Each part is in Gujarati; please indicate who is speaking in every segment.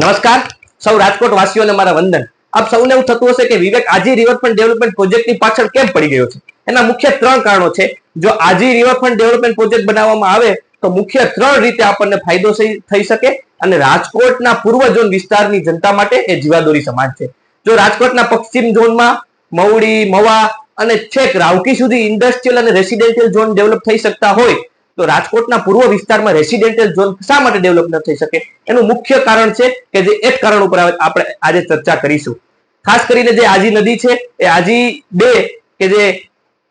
Speaker 1: નમસ્કાર. સૌ રાજકોટ વાસીઓને મારા વંદન. આપ સૌને એવું થતું હશે કે વિવેક આજી રિવરફ્રન્ટ ડેવલપમેન્ટ પ્રોજેક્ટની પાછળ કેમ પડી ગયો છે? એના મુખ્ય ત્રણ કારણો છે. જો આજી રિવરફ્રન્ટ ડેવલપમેન્ટ પ્રોજેક્ટ બનાવવામાં આવે, તો મુખ્ય ત્રણ રીતે આપણને ફાયદો થઈ શકે અને રાજકોટના પૂર્વ ઝોન વિસ્તારની જનતા માટે એ જીવાદોરી સમાન છે. જો રાજકોટના પશ્ચિમ ઝોનમાં મવડી, મવા અને છેક રાવકી સુધી ઇન્ડસ્ટ્રીયલ અને રેસિડેન્શિયલ ઝોન ડેવલપ થઈ શકતા હોય તો રાજકોટના પૂર્વ વિસ્તારમાં રેસિડેન્શિયલ ઝોન શા માટે ડેવલપ ન થઈ શકે? એનું મુખ્ય કારણ છે કે જે એક કારણ ઉપર આપણે આજે ચર્ચા કરીશું. ખાસ કરીને જે આજી નદી છે, એ આજી બે કે જે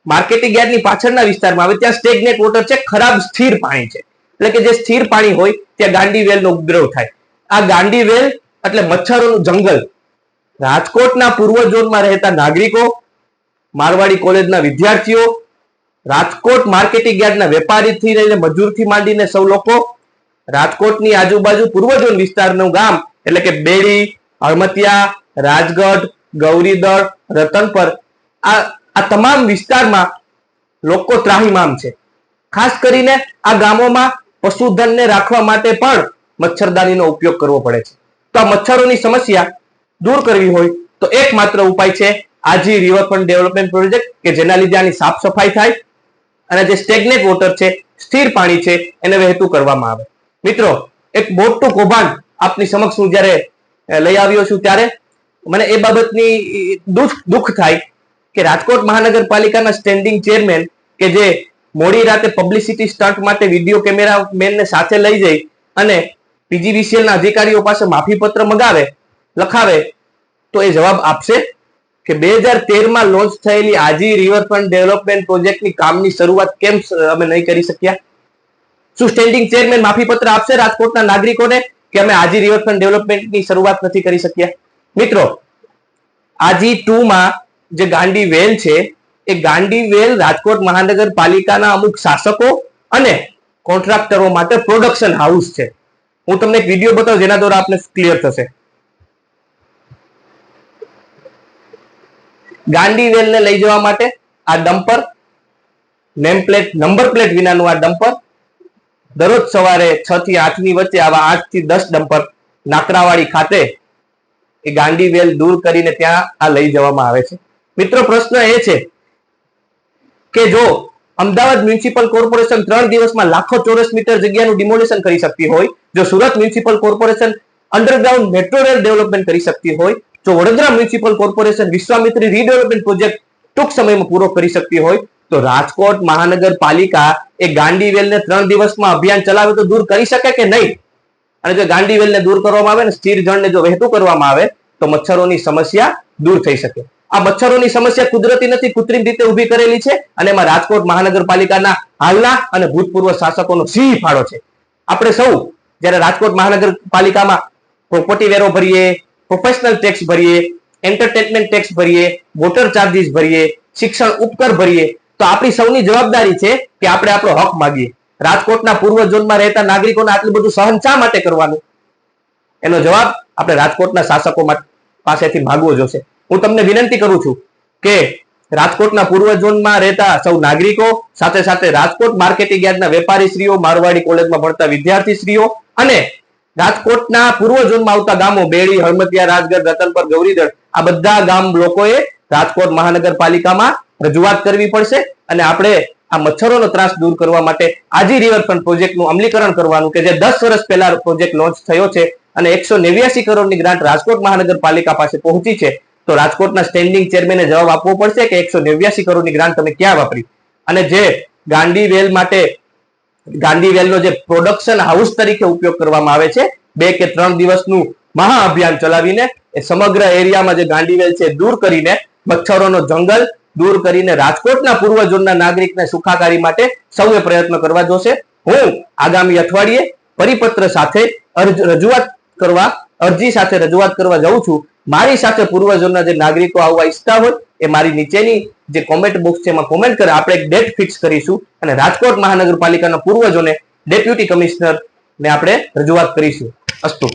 Speaker 1: માર્કેટિંગ યાર્ડની પાછળના વિસ્તારમાં આવે, ત્યાં સ્ટેગનેટ વોટર છે, ખરાબ સ્થિર પાણી છે. એટલે કે જે સ્થિર પાણી હોય, ત્યાં ગાંડી વેલનો ઉપદ્રવ થાય. આ ગાંડી વેલ એટલે મચ્છરોનું જંગલ. રાજકોટના પૂર્વ ઝોનમાં રહેતા નાગરિકો, મારવાડી કોલેજના વિદ્યાર્થીઓ રાજકોટ માર્કેટિંગ યાર્ડના વેપારીથી લઈને મજૂરથી માંડીને સૌ લોકો રાજકોટની આજુબાજુ પૂર્વજોન વિસ્તારનું ગામ, એટલે કે બેડી, હળમતિયા, રાજગઢ, ગૌરીદળ, રતનપર, આ આ તમામ વિસ્તારમાં લોકો ત્રાહીમામ છે. ખાસ કરીને આ ગામોમાં પશુધનને રાખવા માટે પણ મચ્છરદાનીનો ઉપયોગ કરવો પડે છે. તો આ મચ્છરોની સમસ્યા દૂર કરવી હોય તો એકમાત્ર ઉપાય છે આજી રિવરફ્રન્ટ ડેવલપમેન્ટ પ્રોજેક્ટ કે જેના લીધે આની સાફ સફાઈ થાય અને જે સ્ટેગ્નેટ વોટર છે, સ્થિર પાણી છે, એને વહેતું કરવામાં આવે. મિત્રો, એક મોટું કૌભાંડ આપની સમક્ષ હું જ્યારે લઈ આવ્યો છું ત્યારે, મને એ બાબતની દુઃખ દુઃખ થાય કે રાજકોટ મહાનગરપાલિકાના સ્ટેન્ડિંગ ચેરમેન કે જે મોડી રાતે પબ્લિસિટી સ્ટન્ટ માટે વીડિયો કેમેરા મેનને સાથે લઈ જઈ અને પીજીવીસીએલના અધિકારીઓ પાસે માફી પત્ર મગાવે, લખાવે, તો એ જવાબ આપશે કે બે હજાર તેરમાં લોન્ચ થયેલી આજી રિવરફ્રન્ટ ડેવલપમેન્ટ પ્રોજેક્ટની કામની શરૂઆત કેમ અમે નહીં કરી શક્યા? શું સ્ટેન્ડિંગ ચેરમેન માફીપત્ર આપશે રાજકોટના નાગરિકોને કે અમે આજી રિવરફ્રન્ટ ડેવલપમેન્ટની શરૂઆત નથી કરી શક્યા? મિત્રો, આજી ટુ માં જે ગાંડી વેલ છે, એ ગાંડી વેલ રાજકોટ મહાનગરપાલિકાના અમુક શાસકો અને કોન્ટ્રાક્ટરો માટે પ્રોડક્શન હાઉસ છે. હું તમને એક વીડિયો બતાવું, જેના દ્વારા આપને ક્લિયર થશે. ગાંડી વેલને લઈ જવા માટે આ dumper name plate number plate વિનાનું આ ડમ્પર, દરરોજ સવારે છ થી આઠની વચ્ચે આવા આઠથી દસ ડમ્પર નાકરાવાડી ખાતે એ ગાંડી વેલ દૂર કરીને ત્યાં આ લઈ જવામાં આવે છે. મિત્રો, પ્રશ્ન એ છે કે જો અમદાવાદ મ્યુનિસિપલ કોર્પોરેશન ત્રણ દિવસમાં લાખો ચોરસ મીટર જગ્યાનું ડિમોલિશન કરી શકતી હોય, જો Surat municipal corporation underground metro rail development કરી શકતી હોય જો Vadodara municipal corporation Vishwamitri redevelopment project ટૂંક સમયમાં પૂરો કરી શકતી હોય, તો રાજકોટ મહાનગરપાલિકા એ ગાંડી વેલને ત્રણ દિવસમાં અભિયાન ચલાવે તો દૂર કરી શકે કે નહીં? અને જો ગાંડી વેલને દૂર કરવામાં આવે ને સ્થિર જળને જો વહેતું કરવામાં આવે, તો મચ્છરોની સમસ્યા દૂર થઈ શકે. આ મચ્છરોની સમસ્યા કુદરતી નથી, કૃત્રિમ રીતે ઊભી કરેલી છે અને એમાં રાજકોટ મહાનગરપાલિકાના હાલના અને ભૂતપૂર્વ શાસકોનો સિંહ ફાળો છે. આપણે સૌ જ્યારે રાજકોટ મહાનગરપાલિકામાં પ્રોપર્ટી વેરો ભરીએ પ્રોફેશનલ ટેક્સ ભરીએ એન્ટરટેનમેન્ટ ટેક્સ ભરીએ વોટર ચાર્જીસ ભરીએ, શિક્ષણ ઉપકર ભરીએ, તો આપણી સૌની જવાબદારી છે કે આપણે આપણો હક માગીએ. રાજકોટના પૂર્વ ઝોનમાં રહેતા નાગરિકોને આટલું બધું સહન શા માટે કરવાનું? એનો જવાબ આપણે રાજકોટના શાસકો પાસેથી માગવો જોશે. હું તમને વિનંતી કરું છું કે રાજકોટના પૂર્વ ઝોનમાં રહેતા સૌ નાગરિકો, સાથે સાથે રાજકોટ માર્કેટિંગ યાર્ડના વેપારી શ્રીઓ મારવાડી કોલેજમાં ભણતા વિદ્યાર્થી શ્રીઓ અને રાજકોટના પૂર્વ ઝોનમાં આવતા ગામો, બેડી, હળમતિયા, રાજગઢ, રતનપર, ગૌરીદળ, આ બધા ગામ લોકોએ રાજકોટ મહાનગરપાલિકામાં રજૂઆત કરવી પડશે અને આપણે આ મચ્છરોનો ત્રાસ દૂર કરવા માટે આજી રિવરફ્રન્ટ પ્રોજેક્ટનું અમલીકરણ કરવાનું કે જે દસ વર્ષ પહેલા પ્રોજેક્ટ લોન્ચ થયો છે અને એકસો નેવ્યાસી કરોડની ગ્રાન્ટ રાજકોટ મહાનગરપાલિકા પાસે પહોંચી છે, તો રાજકોટના સ્ટેન્ડિંગ ચેરમેને જવાબ આપવો પડશે કે એકસો નેવ્યાસી કરોડની ગ્રાન્ટ તમે ક્યાં વાપરી? અને જે ગાંડી વેલ માટે ગાંધી વેલનો જે પ્રોડક્શન હાઉસ તરીકે ઉપયોગ કરવામાં આવે છે, બે કે ત્રણ દિવસનું મહા અભિયાન ચલાવીને એ સમગ્ર એરિયામાં જે ગાંધીવેલ છે દૂર કરીને મચ્છરોનો જંગલ દૂર કરીને રાજકોટના પૂર્વ ઝોનના નાગરિકને સુખાકારી માટે સૌએ પ્રયત્ન કરવા જોશે. હું આગામી અઠવાડિયે પરિપત્ર સાથે રજૂઆત કરવા, અરજી સાથે રજૂઆત કરવા જાઉં છું. મારી સાથે પૂર્વ ઝોનના જે નાગરિકો આવવા ઈચ્છતા હોય એ મારી નીચેની જે કોમેન્ટ બોક્સ છે એમાં કોમેન્ટ કરે. આપણે એક ડેટ ફિક્સ કરીશું અને રાજકોટ મહાનગરપાલિકાના પૂર્વજોને ડેપ્યુટી કમિશનર ને આપણે રજૂઆત કરીશું. અસ્તુ.